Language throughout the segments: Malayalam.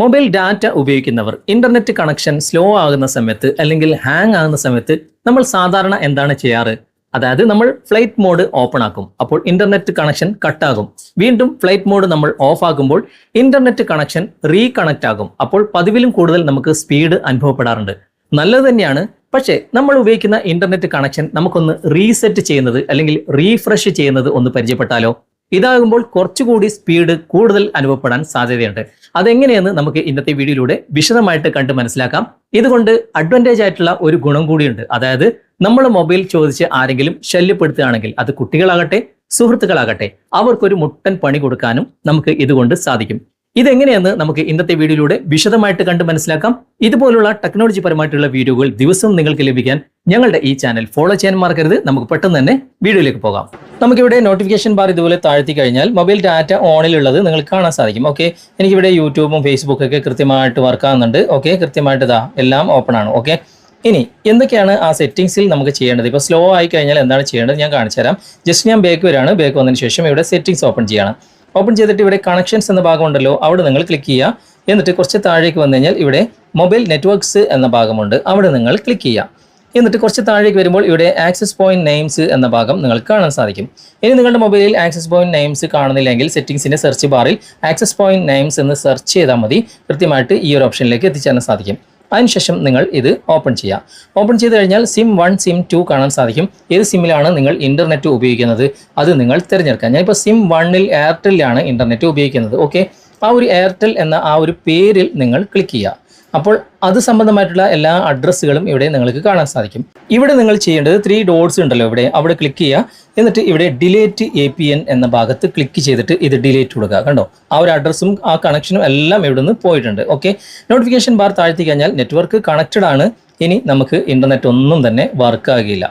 മൊബൈൽ ഡാറ്റ ഉപയോഗിക്കുന്നവർ ഇന്റർനെറ്റ് കണക്ഷൻ സ്ലോ ആകുന്ന സമയത്ത് അല്ലെങ്കിൽ ഹാങ് ആകുന്ന സമയത്ത് നമ്മൾ സാധാരണ എന്താണ് ചെയ്യാറ്? അതായത് നമ്മൾ ഫ്ലൈറ്റ് മോഡ് ഓപ്പൺ ആക്കും. അപ്പോൾ ഇന്റർനെറ്റ് കണക്ഷൻ കട്ടാകും വീണ്ടും ഫ്ലൈറ്റ് മോഡ് നമ്മൾ ഓഫ് ആക്കുമ്പോൾ ഇന്റർനെറ്റ് കണക്ഷൻ റീകണക്ട് ആകും. അപ്പോൾ പതിവിലും കൂടുതൽ നമുക്ക് സ്പീഡ് അനുഭവപ്പെടാറുണ്ട്. നല്ലത് തന്നെയാണ്. പക്ഷേ നമ്മൾ ഉപയോഗിക്കുന്ന ഇന്റർനെറ്റ് കണക്ഷൻ നമുക്കൊന്ന് റീസെറ്റ് ചെയ്യുന്നത് അല്ലെങ്കിൽ റീഫ്രഷ് ചെയ്യുന്നത് ഒന്ന് പരിചയപ്പെട്ടാലോ? ഇതാകുമ്പോൾ കുറച്ചുകൂടി സ്പീഡ് കൂടുതൽ അനുഭവപ്പെടാൻ സാധ്യതയുണ്ട്. അതെങ്ങനെയെന്ന് നമുക്ക് ഇന്നത്തെ വീഡിയോയിലൂടെ വിശദമായിട്ട് കണ്ട് മനസ്സിലാക്കാം. ഇതുകൊണ്ട് അഡ്വാന്റേജ് ആയിട്ടുള്ള ഒരു ഗുണം കൂടിയുണ്ട്. അതായത് നമ്മൾ മൊബൈൽ ചോദിച്ച് ആരെങ്കിലും ശല്യപ്പെടുത്തുകയാണെങ്കിൽ അത് കുട്ടികളാകട്ടെ സുഹൃത്തുക്കളാകട്ടെ അവർക്കൊരു മുട്ടൻ പണി കൊടുക്കാനും നമുക്ക് ഇതുകൊണ്ട് സാധിക്കും. ഇതെങ്ങനെയെന്ന് നമുക്ക് ഇന്നത്തെ വീഡിയോയിലൂടെ വിശദമായിട്ട് കണ്ട് മനസ്സിലാക്കാം. ഇതുപോലുള്ള ടെക്നോളജി പരമായിട്ടുള്ള വീഡിയോകൾ ദിവസവും നിങ്ങൾക്ക് ലഭിക്കാൻ ഞങ്ങളുടെ ഈ ചാനൽ ഫോളോ ചെയ്യാൻ മറക്കരുത്. നമുക്ക് പെട്ടെന്ന് തന്നെ വീഡിയോയിലേക്ക് പോകാം. നമുക്കിവിടെ നോട്ടിഫിക്കേഷൻ ബാർ ഇതുപോലെ താഴ്ത്തി കഴിഞ്ഞാൽ മൊബൈൽ ഡാറ്റ ഓണിലുള്ളത് നിങ്ങൾക്ക് കാണാൻ സാധിക്കും. ഓക്കെ? എനിക്കിവിടെ യൂട്യൂബും ഫേസ്ബുക്കും ഒക്കെ കൃത്യമായിട്ട് വർക്ക് ആകുന്നുണ്ട് ഓക്കെ? കൃത്യമായിട്ട് ഇതാ എല്ലാം ഓപ്പൺ ആണ്. ഓക്കെ? ഇനി എന്തൊക്കെയാണ് ആ സെറ്റിംഗ്സിൽ നമുക്ക് ചെയ്യേണ്ടത്? ഇപ്പോൾ സ്ലോ ആയി കഴിഞ്ഞാൽ എന്താണ് ചെയ്യേണ്ടത്? ഞാൻ കാണിച്ചു തരാം ജസ്റ്റ് ഞാൻ ബേക്ക് വരാണ്. ബേക്ക് വന്നതിന് ശേഷം ഇവിടെ സെറ്റിംഗ്സ് ഓപ്പൺ ചെയ്യണം. ഓപ്പൺ ചെയ്തിട്ട് ഇവിടെ കണക്ഷൻസ് എന്ന ഭാഗമുണ്ടല്ലോ അവിടെ നിങ്ങൾ ക്ലിക്ക് ചെയ്യുക. എന്നിട്ട് കുറച്ച് താഴേക്ക് വന്നു കഴിഞ്ഞാൽ ഇവിടെ മൊബൈൽ നെറ്റ്വർക്ക്സ് എന്ന ഭാഗമുണ്ട് അവിടെ നിങ്ങൾ ക്ലിക്ക് ചെയ്യുക. എന്നിട്ട് കുറച്ച് താഴേക്ക് വരുമ്പോൾ ഇവിടെ ആക്സസ് പോയിന്റ് നെയിംസ് എന്ന ഭാഗം നിങ്ങൾക്ക് കാണാൻ സാധിക്കും. ഇനി നിങ്ങളുടെ മൊബൈലിൽ ആക്സസ് പോയിന്റ് നെയിംസ് കാണുന്നില്ലെങ്കിൽ സെറ്റിംഗ്സിന്റെ സെർച്ച് ബാറിൽ ആക്സസ് പോയിന്റ് നെയിംസ് എന്ന് സെർച്ച് ചെയ്താൽ മതി. കൃത്യമായിട്ട് ഈ ഒരു ഓപ്ഷനിലേക്ക് എത്തിച്ചേരാൻ സാധിക്കും. അതിനുശേഷം നിങ്ങൾ ഇത് ഓപ്പൺ ചെയ്യാം. ഓപ്പൺ ചെയ്ത് കഴിഞ്ഞാൽ സിം വൺ സിം ടു കാണാൻ സാധിക്കും. ഏത് സിമ്മിലാണ് നിങ്ങൾ ഇന്റർനെറ്റ് ഉപയോഗിക്കുന്നത്? അത് നിങ്ങൾ തിരഞ്ഞെടുക്കാം. ഞാനിപ്പോൾ സിം വണ്ണിൽ എയർടെല്ലാണ് ഇന്റർനെറ്റ് ഉപയോഗിക്കുന്നത്. ഓക്കെ? ആ ഒരു എയർടെൽ എന്ന ആ ഒരു പേരിൽ നിങ്ങൾ ക്ലിക്ക് ചെയ്യുക അപ്പോൾ അത് സംബന്ധമായിട്ടുള്ള എല്ലാ അഡ്രസ്സുകളും ഇവിടെ നിങ്ങൾക്ക് കാണാൻ സാധിക്കും. ഇവിടെ നിങ്ങൾ ചെയ്യേണ്ടത് ത്രീ ഡോട്ട്സ് ഉണ്ടല്ലോ ഇവിടെ. അവിടെ ക്ലിക്ക് ചെയ്യുക. എന്നിട്ട് ഇവിടെ ഡിലേറ്റ് എ പി എൻ എന്ന ഭാഗത്ത് ക്ലിക്ക് ചെയ്തിട്ട് ഇത് ഡിലേറ്റ് കൊടുക്കുക കണ്ടോ? ആ ഒരു അഡ്രസ്സും ആ കണക്ഷനും എല്ലാം ഇവിടെ നിന്ന് പോയിട്ടുണ്ട്. ഓക്കെ നോട്ടിഫിക്കേഷൻ ബാർ താഴ്ത്തി കഴിഞ്ഞാൽ നെറ്റ്വർക്ക് കണക്റ്റഡ് ആണ്. ഇനി നമുക്ക് ഇന്റർനെറ്റ് ഒന്നും തന്നെ വർക്ക് ആകില്ല.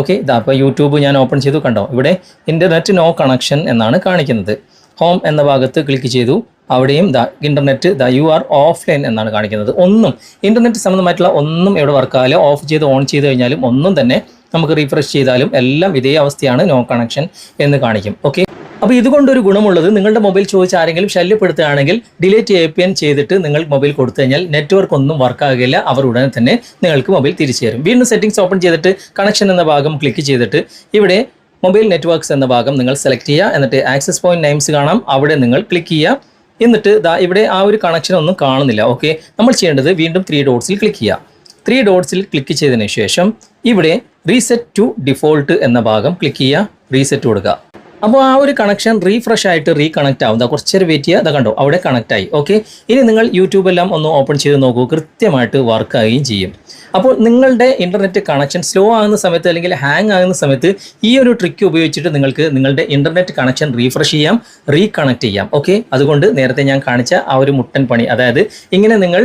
ഓക്കെ ഇതാ അപ്പോൾ യൂട്യൂബ് ഞാൻ ഓപ്പൺ ചെയ്തു. കണ്ടോ? ഇവിടെ ഇന്റർനെറ്റ് നോ കണക്ഷൻ എന്നാണ് കാണിക്കുന്നത്. ഹോം എന്ന ഭാഗത്ത് ക്ലിക്ക് ചെയ്തു. അവിടെയും the internet the you are offline എന്നാണ് കാണിക്കുന്നത്. ഒന്നും ഇന്റർനെറ്റ് സംബന്ധമായിട്ടുള്ള ഒന്നും ഇവിടെ വർക്കാവില്ല ഓഫ് ചെയ്ത് ഓൺ ചെയ്ത് കഴിഞ്ഞാലും ഒന്നും തന്നെ നമുക്ക് റീഫ്രഷ് ചെയ്താലും എല്ലാം ഇതേ അവസ്ഥയാണ് നോ കണക്ഷൻ എന്ന് കാണിക്കും. ഓക്കെ അപ്പോൾ ഇതുകൊണ്ടൊരു ഗുണമുള്ളത് നിങ്ങളുടെ മൊബൈൽ ചോദിച്ച് ആരെങ്കിലും ശല്യപ്പെടുത്തുകയാണെങ്കിൽ ഡിലേറ്റ് എ പി എൻ ചെയ്തിട്ട് നിങ്ങൾ മൊബൈൽ കൊടുത്തു കഴിഞ്ഞാൽ നെറ്റ്വർക്ക് ഒന്നും വർക്കാകില്ല അവർ ഉടനെ തന്നെ നിങ്ങൾക്ക് മൊബൈൽ തിരിച്ചു തരും. വീണ്ടും സെറ്റിംഗ്സ് ഓപ്പൺ ചെയ്തിട്ട് കണക്ഷൻ എന്ന ഭാഗം ക്ലിക്ക് ചെയ്തിട്ട് ഇവിടെ മൊബൈൽ നെറ്റ്വർക്ക്സ് എന്ന ഭാഗം നിങ്ങൾ സെലക്ട് ചെയ്യുക. എന്നിട്ട് ആക്സസ് പോയിന്റ് നെയിംസ് കാണാം. അവിടെ നിങ്ങൾ ക്ലിക്ക് ചെയ്യുക. എന്നിട്ട് ദാ ഇവിടെ ആ ഒരു കണക്ഷൻ ഒന്നും കാണുന്നില്ല. ഓക്കെ നമ്മൾ ചെയ്യേണ്ടത് വീണ്ടും ത്രീ ഡോട്ട്സിൽ ക്ലിക്ക് ചെയ്യുക ത്രീ ഡോട്ട്സിൽ ക്ലിക്ക് ചെയ്തതിന് ശേഷം ഇവിടെ റീസെറ്റ് ടു ഡിഫോൾട്ട് എന്ന ഭാഗം ക്ലിക്ക് ചെയ്യുക. റീസെറ്റ് കൊടുക്കുക. അപ്പോൾ ആ ഒരു കണക്ഷൻ റീഫ്രഷ് ആയിട്ട് റീകണക്ട് ആവും. കുറച്ചേരം വെയിറ്റ് ചെയ്യുക. അത് കണ്ടോ അവിടെ കണക്ട് ആയി. ഓക്കെ ഇനി നിങ്ങൾ യൂട്യൂബ് എല്ലാം ഒന്ന് ഓപ്പൺ ചെയ്ത് നോക്കൂ. കൃത്യമായിട്ട് വർക്ക് ആവുകയും ചെയ്യും. അപ്പോൾ നിങ്ങളുടെ ഇന്റർനെറ്റ് കണക്ഷൻ സ്ലോ ആകുന്ന സമയത്ത് അല്ലെങ്കിൽ ഹാങ് ആകുന്ന സമയത്ത് ഈ ഒരു ട്രിക്ക് ഉപയോഗിച്ചിട്ട് നിങ്ങൾക്ക് നിങ്ങളുടെ ഇന്റർനെറ്റ് കണക്ഷൻ റീഫ്രഷ് ചെയ്യാം റീകണക്ട് ചെയ്യാം. ഓക്കെ അതുകൊണ്ട് നേരത്തെ ഞാൻ കാണിച്ച ആ ഒരു മുട്ടൻ പണി. അതായത് ഇങ്ങനെ നിങ്ങൾ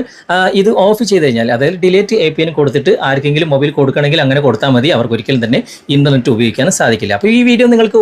ഇത് ഓഫ് ചെയ്ത് കഴിഞ്ഞാൽ അതായത് ഡിലേറ്റ് എ പി എൻ കൊടുത്തിട്ട് ആർക്കെങ്കിലും മൊബൈൽ കൊടുക്കണമെങ്കിൽ അങ്ങനെ കൊടുത്താൽ മതി. അവർക്ക് ഒരിക്കലും തന്നെ ഇന്റർനെറ്റ് ഉപയോഗിക്കാൻ സാധിക്കില്ല. അപ്പോൾ ഈ വീഡിയോ നിങ്ങൾക്ക്